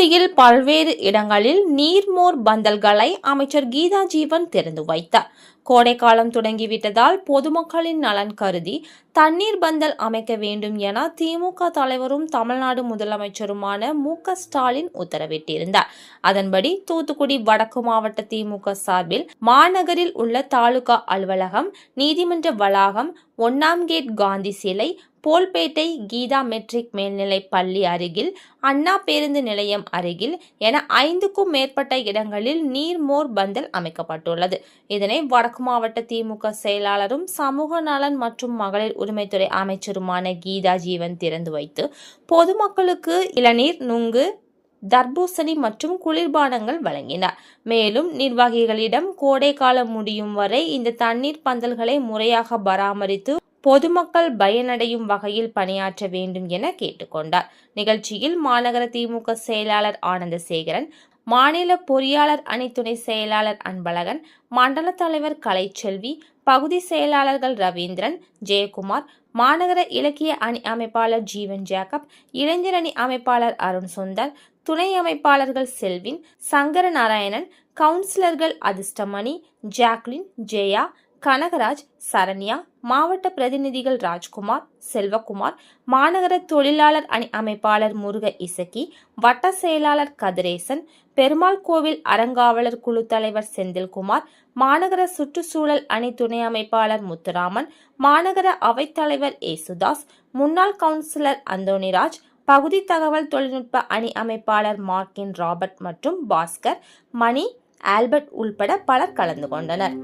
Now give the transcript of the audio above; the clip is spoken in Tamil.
தூத்துக்குடியில் பல்வேறு இடங்களில் நீர்மோர் பந்தல்களை அமைச்சர் கீதா ஜீவன் திறந்து வைத்தார். கோடைக்காலம் தொடங்கிவிட்டதால் பொதுமக்களின் நலன் கருதி தண்ணீர் பந்தல் அமைக்க வேண்டும் என திமுக தலைவரும் தமிழ்நாடு முதலமைச்சருமான மு ஸ்டாலின் உத்தரவிட்டிருந்தார். அதன்படி தூத்துக்குடி வடக்கு மாவட்ட திமுக சார்பில் மாநகரில் உள்ள தாலுகா அலுவலகம் நீதிமன்ற வளாகம் ஒன்னாம் கேட் காந்தி சிலை போல்பேட்டை கீதா மெட்ரிக் மேல்நிலை பள்ளி அருகில் அண்ணா பேருந்து நிலையம் அருகில் என ஐந்துக்கும் மேற்பட்ட இடங்களில் நீர்மோர் பந்தல் அமைக்கப்பட்டுள்ளது. இதனை வடக்கு மாவட்ட திமுக செயலாளரும் சமூக நலன் மற்றும் மகளிர் உரிமைத்துறை அமைச்சருமான கீதா ஜீவன் திறந்து வைத்து பொதுமக்களுக்கு இளநீர் நுங்கு தர்பூசணி மற்றும் குளிர்பானங்கள் வழங்கினார். மேலும் நிர்வாகிகளிடம் கோடை காலம் முடியும் வரை இந்த தண்ணீர் பந்தல்களை முறையாக பராமரித்து பொதுமக்கள் பயனடையும் வகையில் பணியாற்ற வேண்டும் என கேட்டுக்கொண்டார். நிகழ்ச்சியில் மாநகர திமுக செயலாளர் ஆனந்தசேகரன் மாநில பொறியாளர் அணி துணை செயலாளர் அன்பழகன் மண்டல தலைவர் கலைச்செல்வி பகுதி செயலாளர்கள் ரவீந்திரன் ஜெயக்குமார் மாநகர இலக்கிய அணி அமைப்பாளர் ஜீவன் ஜேக்கப் இளைஞர் அணி அமைப்பாளர் அருண் சுந்தர் துணை அமைப்பாளர்கள் செல்வின் சங்கர நாராயணன் கவுன்சிலர்கள் அதிர்ஷ்டமணி ஜாக்லின் ஜெயா கனகராஜ் சரண்யா மாவட்ட பிரதிநிதிகள் ராஜ்குமார் செல்வகுமார் மாநகர தொழிலாளர் அணி அமைப்பாளர் முருக இசக்கி வட்ட செயலாளர் கதிரேசன் பெருமாள் கோவில் அறங்காவலர் குழு தலைவர் செந்தில்குமார் மாநகர சுற்றுச்சூழல் அணி துணை அமைப்பாளர் முத்துராமன் மாநகர அவைத்தலைவர் ஏசுதாஸ் முன்னாள் கவுன்சிலர் அந்தோணிராஜ் பகுதி தகவல் தொழில்நுட்ப அணி அமைப்பாளர் மார்க்கின் ராபர்ட் மற்றும் பாஸ்கர் மணி ஆல்பர்ட் உள்பட பலர் கலந்து கொண்டனர்.